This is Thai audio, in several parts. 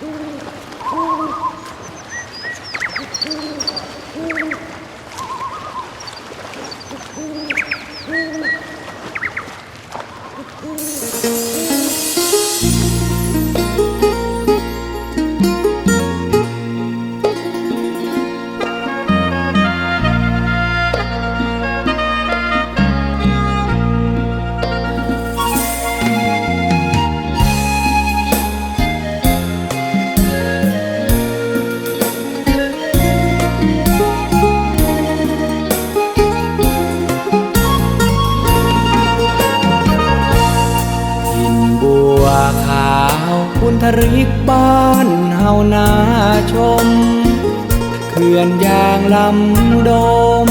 どうも。 ริกบ้านเฮานาชม เขื่อนยางลำโดม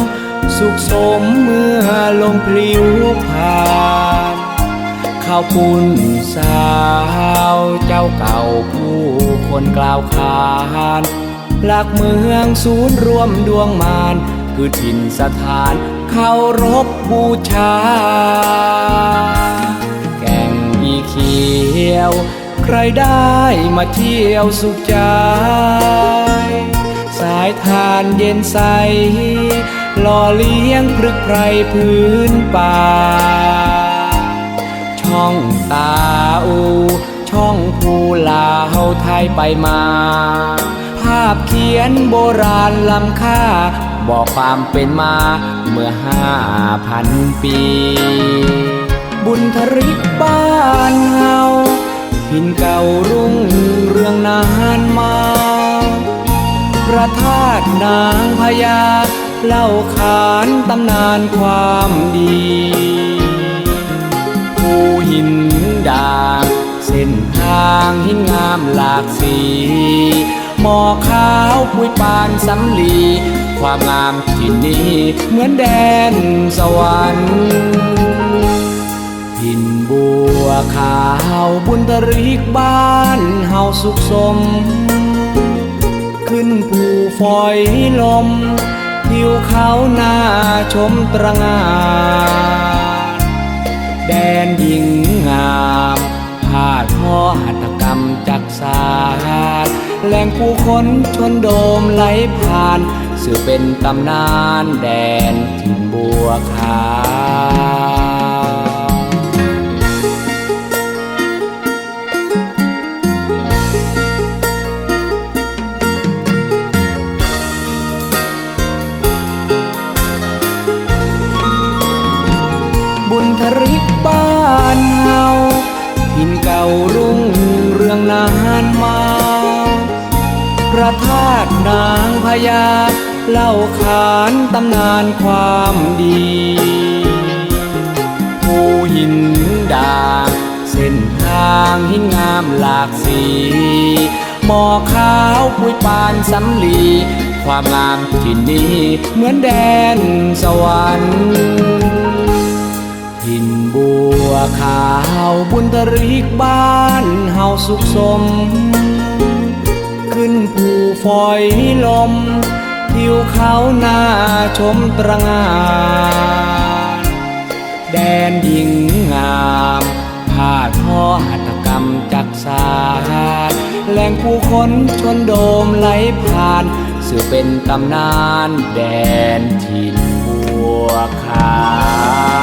สุขสมเมื่อลงพลิ้วผ่านข้าวปุ้นสาวเจ้าเก่าผู้คนกล่าวขานหลักเมืองศูนย์รวมดวงมารคือถิ่นสถานเคารพบูชา แก่งอีเขียว ใครได้มาเที่ยวสุขใจ สายทานเย็นใสหล่อเลี้ยงพรึกไพรพื้นป่า ช่องตาอู ช่องภูลาวไทยไปมา ภาพเขียนโบราณล้ำค่า บอกความเป็นมาเมื่อห้าพันปี บุญทริกบ้านเฮา หินเก่ารุ่งเรืองนานมา พระธาตุนางพญาเล่าขานตำนานความดีภูหินด่างเส้นทางหินงามหลากสีหมอขาวปุยปานสำลี ความงามที่นี่เหมือนแดนสวรรค์หินบัวขาว บุญตริกบ้านเฮาสุขสม ขึ้นภูฝอยลมทิวเขาหน้าชมตระงาน แดนหญิงงามผ้าทอหัตกรรมจักสารแหล่งผู้คนชนโดมไหลผ่าน สื่อเป็นตำนานแดนถิ่นบัวขาวานมา พระธาตุนางพญาเล่าขานตำนานความดีภูหินด่างเส้นทางหินงามหลากสีหมอกขาวปุยปานสำลี ความงามที่นี่เหมือนแดนสวรรค์หิน ขาวบุญตริกบ้านเฮาสุขสม ขึ้นภูฝอยลม ทิวเขาหน้าชมตระงานแดนหญิงงามผ้าทอหัตกรรมจักสารแหล่งผู้คนชนโดมไหลผ่าน สื่อเป็นตำนานแดนถิ่นบัวขาว